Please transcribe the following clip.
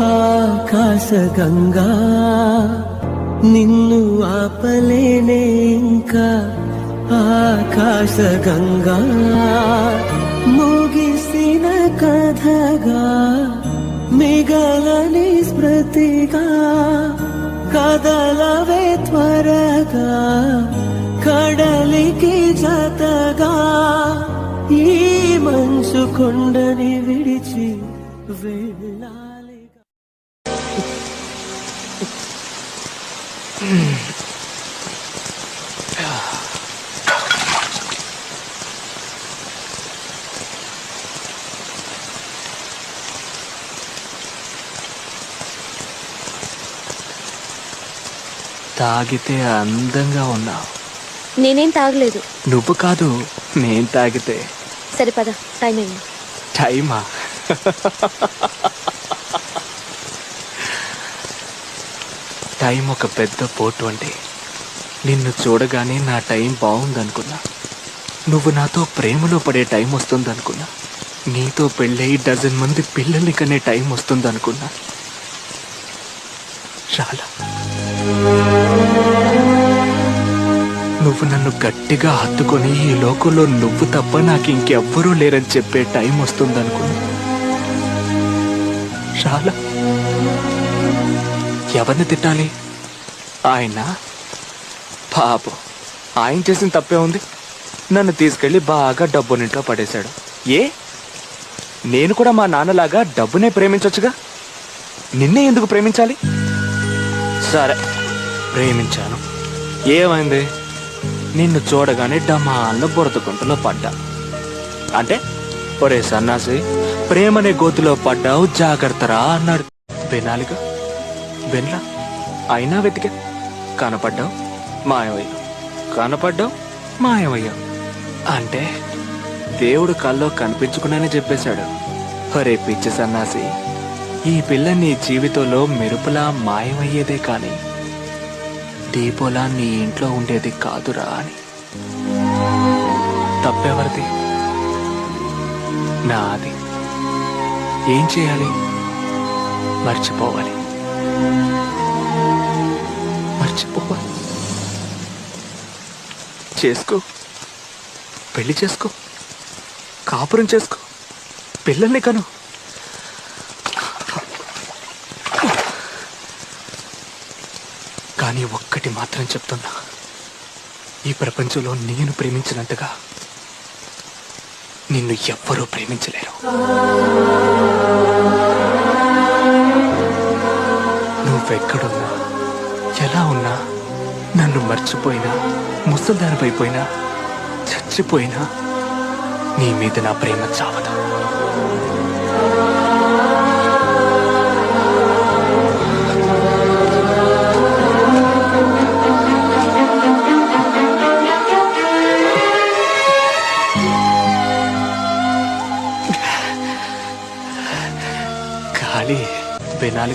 ఆకాశ గంగా నిన్ను ఆపలేనే ఇంకా. ఆకాశ గంగా ముగిసిన కథగా మిగలని స్మృతిగా కదలవే త్వరగా కడలికి జతగా. ఈ మంచు కొండని విడిచి వెళ్ళా తాగితే అందంగా ఉన్నావు. నేనేం తాగలేదు. నువ్వు కాదు నేను తాగితే. సరే పద టైం అయింది. టైమా? టైం ఒక పెద్ద పోటు అంటే నిన్ను చూడగానే నా టైం బాగుందనుకున్నా. నువ్వు నాతో ప్రేమలో పడే టైం వస్తుందనుకున్నా. నీతో పెళ్ళై డజన్ మంది పిల్లల్ని కనే టైం వస్తుందనుకున్నా. చాలా. నువ్వు నన్ను గట్టిగా హత్తుకొని ఈ లోకంలో నువ్వు తప్ప నాకు ఇంకెవ్వరూ లేరని చెప్పే టైం వస్తుందనుకున్నా. చాలా. ఎవరిని తిట్టాలి? ఆయన పాపం. ఆయన చేసిన తప్పే ఉంది? నన్ను తీసుకెళ్ళి బాగా డబ్బునింట్లో పడేశాడు. ఏ? నేను కూడా మా నాన్నలాగా డబ్బునే ప్రేమించొచ్చుగా? నిన్నే ఎందుకు ప్రేమించాలి? సరే ప్రేమించాను. ఏమైంది? నిన్ను చూడగానే డమాల్లో బురదకుంటలో పడ్డా. అంటే? ఒరే సన్నాసి ప్రేమనే గోతిలో పడ్డావు జాగ్రత్తరా అన్నాడు. వినాలిగా? బెన్లా అయినా వెతికా? కనపడ్డావు? మాయమయ్యావు. కనపడ్డావు? మాయమయ్యావు. అంటే దేవుడు కల్లో కనిపించుకున్నానే చెప్పేశాడు. హరే పిచ్చి సన్నాసి ఈ పిల్ల నీ జీవితంలో మెరుపులా మాయమయ్యేదే కానీ దీపోలా నీ ఇంట్లో ఉండేది కాదురా అని. తప్పెవరిది? నాది. ఏం చేయాలి? మర్చిపోవాలి. మర్చిపోవా చేసుకో. పెళ్ళి చేసుకో. కాపురం చేసుకో. పిల్లల్ని కను. కానీ ఒక్కటి మాత్రం చెప్తున్నా. ఈ ప్రపంచంలో నేను ప్రేమించినంతగా నిన్ను ఎవ్వరూ ప్రేమించలేరు. నువ్వెక్కడున్నా నన్ను మర్చిపోయినా ముసల్దానిపైపోయినా చచ్చిపోయినా నీ మీద నా ప్రేమ చావదు? ఖాళీ వినాలి